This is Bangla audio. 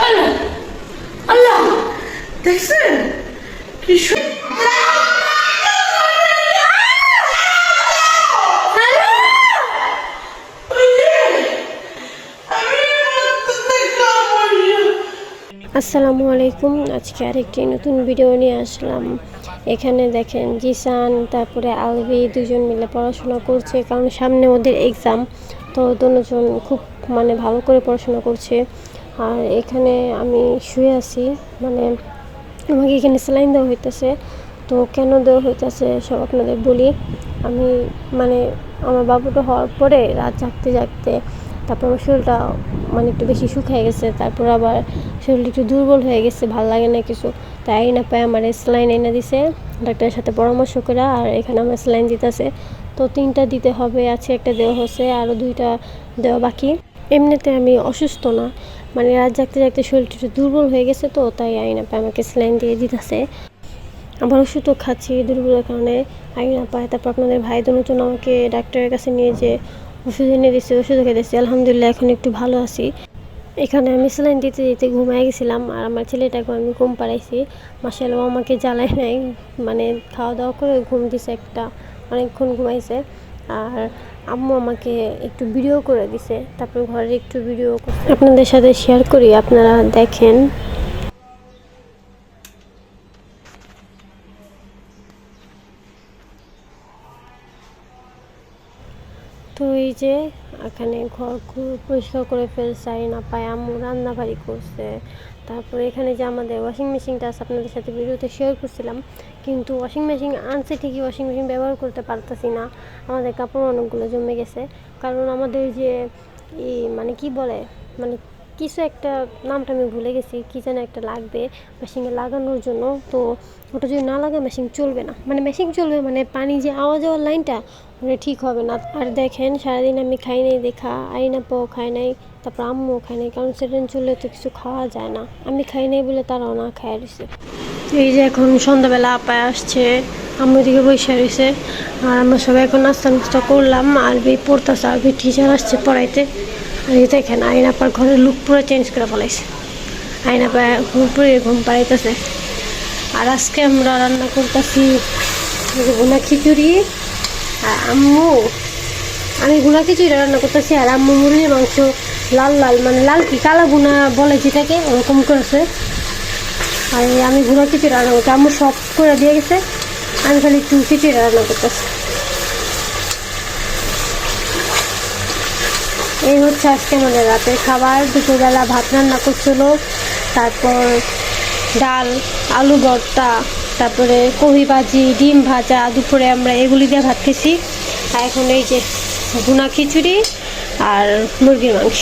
আল্লাহ আল্লাহ! দেখছেন কি আসসালামু আলাইকুম। আজকে আরেকটি নতুন ভিডিও নিয়ে আসলাম। এখানে দেখেন জিসান তারপরে আলবি দুজন মিলে পড়াশোনা করছে কারণ সামনে ওদের এক্সাম তো দুজন খুব মানে ভালো করে পড়াশোনা করছে। আর এখানে আমি শুয়ে আছি মানে আমাকে এখানে স্যালাইন দেওয়া হইতেছে। তো কেন দেওয়া হইতেছে সব আপনাদের বলি। আমি মানে আমার বাবুটা হওয়ার পরে রাত জাগতে জাগতে তারপর আমার শরীরটা মানে একটু বেশি শুকিয়ে গেছে, তারপর আবার শরীরটা একটু দুর্বল হয়ে গেছে, ভালো লাগে না কিছু। তাই না পায় আমার স্যালাইন এনে দিছে, ডাক্তারের সাথে পরামর্শ করে আর এখানে আমার স্যালাইন দিতেছে। তো তিনটা দিতে হবে, আছে একটা দেওয়া হচ্ছে আরও দুইটা দেওয়া বাকি। এমনিতে আমি অসুস্থ না মানে রাত জাগতে জাগতে শরীরটা একটু দুর্বল হয়ে গেছে তো, তাই আইনা পায় আমাকে স্যালাইন দিয়ে দিতেছে। আবার ওষুধও খাচ্ছি দুর্বলের কারণে আইনা পায় তারপর আপনাদের ভাই দুজন আমাকে ডাক্তারের কাছে নিয়ে যে ওষুধ এনে দিচ্ছে ওষুধ খেতেছি, আলহামদুলিল্লাহ এখন একটু ভালো আছি। এখানে আমি স্যালাইন দিতে দিতে ঘুমাই গেছিলাম, আর আমার ছেলেটাকে আমি ঘুম পাড়াইছি। মাসাল ও আমাকে জ্বালায় নাই মানে খাওয়া দাওয়া করে ঘুম দিছে একটা। অনেকক্ষণ ঘুমাইছে। আর আম্মু আমাকে একটু ভিডিও করে দিছে। তারপর ঘরে একটু ভিডিও আপনাদের সাথে শেয়ার করি, আপনারা দেখেন। তো এই যে এখানে ঘর খুব পরিষ্কার করে ফেলছে না পায় আম্মু রান্না বাড়ি করছে। তারপরে এখানে যে আমাদের ওয়াশিং মেশিনটা আছে, আপনাদের সাথে ভিডিওতে শেয়ার করছিলাম, কিন্তু ওয়াশিং মেশিন আনছে ঠিকই ওয়াশিং মেশিন ব্যবহার করতে পারতেছি না। আমাদের কাপড় অনেকগুলো জমে গেছে। কারণ আমাদের যে ই মানে কি বলে মানে কিছু একটা নামটা আমি ভুলে গেছি, কী যেন একটা লাগবে মেশিনে লাগানোর জন্য। তো ওটা যদি না লাগে মেশিন চলবে না। মানে মেশিন চলবে মানে পানি যে আওয়া যাওয়ার লাইনটা, ওটা ঠিক হবে না। আর দেখেন, সারাদিন আমি খাই নাই, দেখা আইনা পাও খাই নাই, তারপর আম্মুও খাই নাই, কারণ সেদিন চললে তো কিছু খাওয়া যায় না। আমি খাই নাই বলে তারাও না খাই রয়েছে এই যে এখন সন্ধ্যাবেলা আপায় আসছে, আম্মু দিকে বসে রয়েছে। আর আমরা সবাই এখন নাস্তা নাস্তা করলাম আরবি পড়তেছে আরবি টিচার আসছে পড়াইতে। এই দেখেন আইনা পার ঘরের লুক পুরো চেঞ্জ করে ফেলাইছে। আইনা পায় ঘুম পুরে ঘুম পাড়াইতেছে। আর আজকে আমরা রান্না করতেছি ভুনা খিচুড়ি আর আম্মু। আমি গুনা খিচুড়ি রান্না করতেছি আর আম্মু মুরগির মাংস লাল লাল মানে লাল কি কালা গুনা বলে যেটাকে ওরকম করেছে। আর আমি গুনা খিচুড়ি রান্না করছি আম্মু সব করে দিয়ে গেছে। আমি খালি একটু খিচুড়ি রান্না করতেছি। এই হচ্ছে আজকে আমাদের রাতের খাবার। দুপুরবেলা ভাত রান্না করছিল। তারপর ডাল, আলু ভর্তা, তারপরে কহি ভাজি, ডিম ভাজা, দুপুরে আমরা এগুলি দিয়ে ভাত খেয়েছি। আর এখন এই যে গুনা খিচুড়ি আর মুরগির মাংস।